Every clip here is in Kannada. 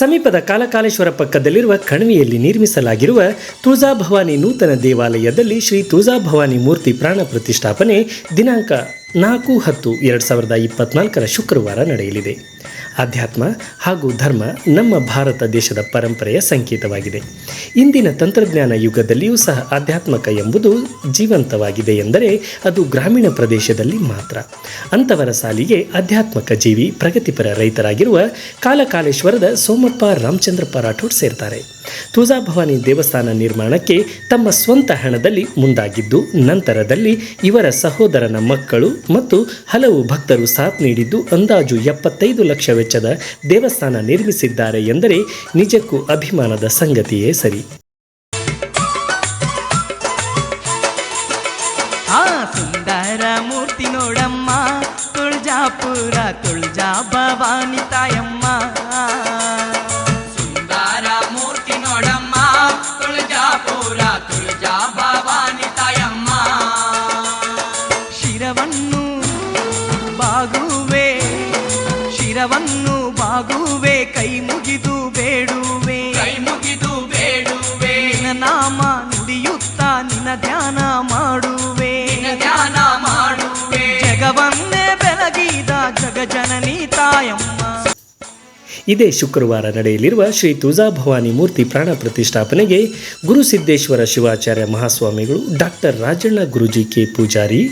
ಸಮೀಪದ ಕಾಲಕಾಲೇಶ್ವರ ಪಕ್ಕದಲ್ಲಿರುವ ಕಣಿವೆಯಲ್ಲಿ ನಿರ್ಮಿಸಲಾಗಿರುವ ತುಳಜಾಭವಾನಿ ನೂತನ ದೇವಾಲಯದಲ್ಲಿ ಶ್ರೀ ತುಳಜಾಭವಾನಿ ಮೂರ್ತಿ ಪ್ರಾಣ ಪ್ರತಿಷ್ಠಾಪನೆ ದಿನಾಂಕ ನಾಲ್ಕು ಹತ್ತು ಎರಡು ಸಾವಿರದ ಇಪ್ಪತ್ನಾಲ್ಕರ ಶುಕ್ರವಾರ ನಡೆಯಲಿದೆ. ಆಧ್ಯಾತ್ಮ ಹಾಗೂ ಧರ್ಮ ನಮ್ಮ ಭಾರತ ದೇಶದ ಪರಂಪರೆಯ ಸಂಕೇತವಾಗಿದೆ. ಇಂದಿನ ತಂತ್ರಜ್ಞಾನ ಯುಗದಲ್ಲಿಯೂ ಸಹ ಆಧ್ಯಾತ್ಮಕ ಎಂಬುದು ಜೀವಂತವಾಗಿದೆ ಎಂದರೆ ಅದು ಗ್ರಾಮೀಣ ಪ್ರದೇಶದಲ್ಲಿ ಮಾತ್ರ. ಅಂಥವರ ಸಾಲಿಗೆ ಆಧ್ಯಾತ್ಮಕ ಜೀವಿ ಪ್ರಗತಿಪರ ರೈತರಾಗಿರುವ ಕಾಲಕಾಲೇಶ್ವರದ ಸೋಮಪ್ಪ ರಾಮಚಂದ್ರಪ್ಪ ರಾಠೋಡ್ ಸೇರ್ತಾರೆ. ತುಳಜಾಭವಾನಿ ದೇವಸ್ಥಾನ ನಿರ್ಮಾಣಕ್ಕೆ ತಮ್ಮ ಸ್ವಂತ ಹಣದಲ್ಲಿ ಮುಂದಾಗಿದ್ದು, ನಂತರದಲ್ಲಿ ಇವರ ಸಹೋದರನ ಮಕ್ಕಳು ಮತ್ತು ಹಲವು ಭಕ್ತರು ಸಾಥ್ ನೀಡಿದ್ದು, ಅಂದಾಜು ಎಪ್ಪತ್ತೈದು ಲಕ್ಷ ವೆಚ್ಚದ ದೇವಸ್ಥಾನ ನಿರ್ಮಿಸಿದ್ದಾರೆ ಎಂದರೆ ನಿಜಕ್ಕೂ ಅಭಿಮಾನದ ಸಂಗತಿಯೇ ಸರಿ. ಮೂರ್ತಿ ನೋಡಮ್ಮ, ತುಳಜಾಪುರ ತುಳಜಾ ಭವಾನಿ ತಾಯಮ್ಮ. ಶಿರವನ್ನು ಬಾಗುವೆ ಕೈ ಮುಗಿದು ಬೇಡುವೆ. ಕೈ ಮುಗಿದು ಬೇಡುವೆ. ನಿನ್ನ ನಾಮ ನುಡಿಯುತ್ತ ನಿನ್ನ ಧ್ಯಾನ ಮಾಡುವೆ. ನಿನ್ನ ಧ್ಯಾನ ಮಾಡುವೆ. ಜಗವನ್ನೇ ಬೆಳಗಿದ ಜಗಜನನಿ ತಾಯಮ್ಮ. ಇದೇ ಶುಕ್ರವಾರ ನಡೆಯಲಿರುವ ಶ್ರೀ ತುಳಜಾಭವಾನಿ ಮೂರ್ತಿ ಪ್ರಾಣ ಪ್ರತಿಷ್ಠಾಪನೆಗೆ ಗುರುಸಿದ್ದೇಶ್ವರ ಶಿವಾಚಾರ್ಯ ಮಹಾಸ್ವಾಮಿಗಳು ಡಾಕ್ಟರ್ ರಾಜಣ್ಣ ಗುರುಜಿ ಕೆ ಪೂಜಾರಿ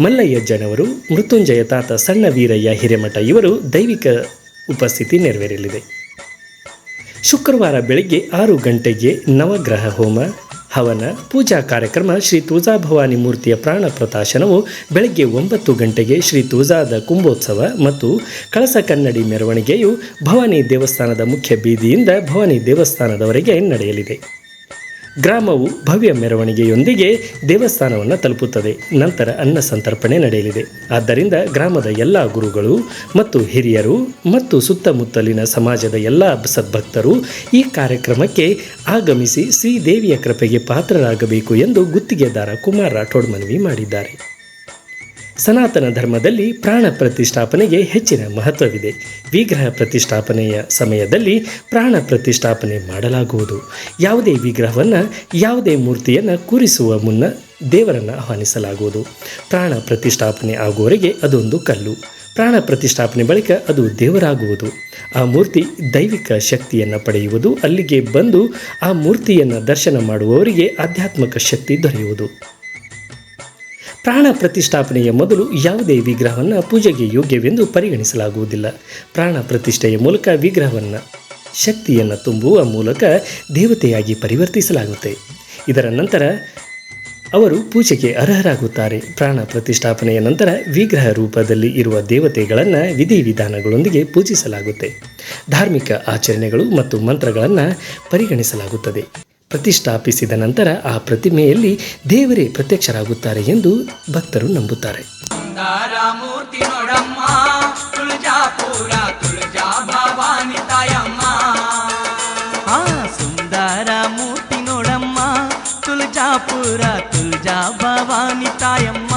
ಮಲ್ಲಯ್ಯಜ್ಜನವರು ಮೃತ್ಯುಂಜಯ ತಾತ ಸಣ್ಣ ವೀರಯ್ಯ ಹಿರೇಮಠ ಇವರು ದೈವಿಕ ಉಪಸ್ಥಿತಿ ನೆರವೇರಲಿದೆ. ಶುಕ್ರವಾರ ಬೆಳಗ್ಗೆ ಆರು ಗಂಟೆಗೆ ನವಗ್ರಹ ಹೋಮ, ಹವನ, ಪೂಜಾ ಕಾರ್ಯಕ್ರಮ ಶ್ರೀ ತುಳಜಾಭವಾನಿ ಮೂರ್ತಿಯ ಪ್ರಾಣ ಪ್ರಕಾಶನವು ಬೆಳಗ್ಗೆ ಒಂಬತ್ತು ಗಂಟೆಗೆ ಶ್ರೀ ತುಳಜಾದ ಕುಂಭೋತ್ಸವ ಮತ್ತು ಕಳಸ ಕನ್ನಡಿ ಮೆರವಣಿಗೆಯು ಭವಾನಿ ದೇವಸ್ಥಾನದ ಮುಖ್ಯ ಬೀದಿಯಿಂದ ಭವಾನಿ ದೇವಸ್ಥಾನದವರೆಗೆ ನಡೆಯಲಿದೆ. ಗ್ರಾಮವು ಭವ್ಯ ಮೆರವಣಿಗೆಯೊಂದಿಗೆ ದೇವಸ್ಥಾನವನ್ನು ತಲುಪುತ್ತದೆ. ನಂತರ ಅನ್ನ ಸಂತರ್ಪಣೆ ನಡೆಯಲಿದೆ. ಆದ್ದರಿಂದ ಗ್ರಾಮದ ಎಲ್ಲ ಗುರುಗಳು ಮತ್ತು ಹಿರಿಯರು ಮತ್ತು ಸುತ್ತಮುತ್ತಲಿನ ಸಮಾಜದ ಎಲ್ಲ ಸದ್ಭಕ್ತರು ಈ ಕಾರ್ಯಕ್ರಮಕ್ಕೆ ಆಗಮಿಸಿ ಶ್ರೀದೇವಿಯ ಕೃಪೆಗೆ ಪಾತ್ರರಾಗಬೇಕು ಎಂದು ಗುತ್ತಿಗೆದಾರ ಕುಮಾರ್ ರಾಠೋಡ್ ಮನವಿ ಮಾಡಿದ್ದಾರೆ. ಸನಾತನ ಧರ್ಮದಲ್ಲಿ ಪ್ರಾಣ ಪ್ರತಿಷ್ಠಾಪನೆಗೆ ಹೆಚ್ಚಿನ ಮಹತ್ವವಿದೆ. ವಿಗ್ರಹ ಪ್ರತಿಷ್ಠಾಪನೆಯ ಸಮಯದಲ್ಲಿ ಪ್ರಾಣ ಪ್ರತಿಷ್ಠಾಪನೆ ಮಾಡಲಾಗುವುದು. ಯಾವುದೇ ವಿಗ್ರಹವನ್ನು, ಯಾವುದೇ ಮೂರ್ತಿಯನ್ನು ಕೂರಿಸುವ ಮುನ್ನ ದೇವರನ್ನು ಆಹ್ವಾನಿಸಲಾಗುವುದು. ಪ್ರಾಣ ಪ್ರತಿಷ್ಠಾಪನೆ ಆಗುವವರೆಗೆ ಅದೊಂದು ಕಲ್ಲು. ಪ್ರಾಣ ಪ್ರತಿಷ್ಠಾಪನೆ ಬಳಿಕ ಅದು ದೇವರಾಗುವುದು. ಆ ಮೂರ್ತಿ ದೈವಿಕ ಶಕ್ತಿಯನ್ನು ಪಡೆಯುವುದು. ಅಲ್ಲಿಗೆ ಬಂದು ಆ ಮೂರ್ತಿಯನ್ನು ದರ್ಶನ ಮಾಡುವವರಿಗೆ ಆಧ್ಯಾತ್ಮಿಕ ಶಕ್ತಿ ದೊರೆಯುವುದು. ಪ್ರಾಣ ಪ್ರತಿಷ್ಠಾಪನೆಯ ಮೊದಲು ಯಾವುದೇ ವಿಗ್ರಹವನ್ನು ಪೂಜೆಗೆ ಯೋಗ್ಯವೆಂದು ಪರಿಗಣಿಸಲಾಗುವುದಿಲ್ಲ. ಪ್ರಾಣ ಪ್ರತಿಷ್ಠೆಯ ಮೂಲಕ ವಿಗ್ರಹವನ್ನು, ಶಕ್ತಿಯನ್ನು ತುಂಬುವ ಮೂಲಕ ದೇವತೆಯಾಗಿ ಪರಿವರ್ತಿಸಲಾಗುತ್ತೆ. ಇದರ ನಂತರ ಅವರು ಪೂಜೆಗೆ ಅರ್ಹರಾಗುತ್ತಾರೆ. ಪ್ರಾಣ ಪ್ರತಿಷ್ಠಾಪನೆಯ ನಂತರ ವಿಗ್ರಹ ರೂಪದಲ್ಲಿ ಇರುವ ದೇವತೆಗಳನ್ನು ವಿಧಿವಿಧಾನಗಳೊಂದಿಗೆ ಪೂಜಿಸಲಾಗುತ್ತೆ. ಧಾರ್ಮಿಕ ಆಚರಣೆಗಳು ಮತ್ತು ಮಂತ್ರಗಳನ್ನು ಪರಿಗಣಿಸಲಾಗುತ್ತದೆ. ಪ್ರತಿಷ್ಠಾಪಿಸಿದ ನಂತರ ಆ ಪ್ರತಿಮೆಯಲ್ಲಿ ದೇವರೇ ಪ್ರತ್ಯಕ್ಷರಾಗುತ್ತಾರೆ ಎಂದು ಭಕ್ತರು ನಂಬುತ್ತಾರೆ. ಮೂರ್ತಿ ನೋಡಮ್ಮ ತುಳಜಾಪುರ ತುಳಜಾ ಭವಾನಿ ತಾಯಮ್ಮ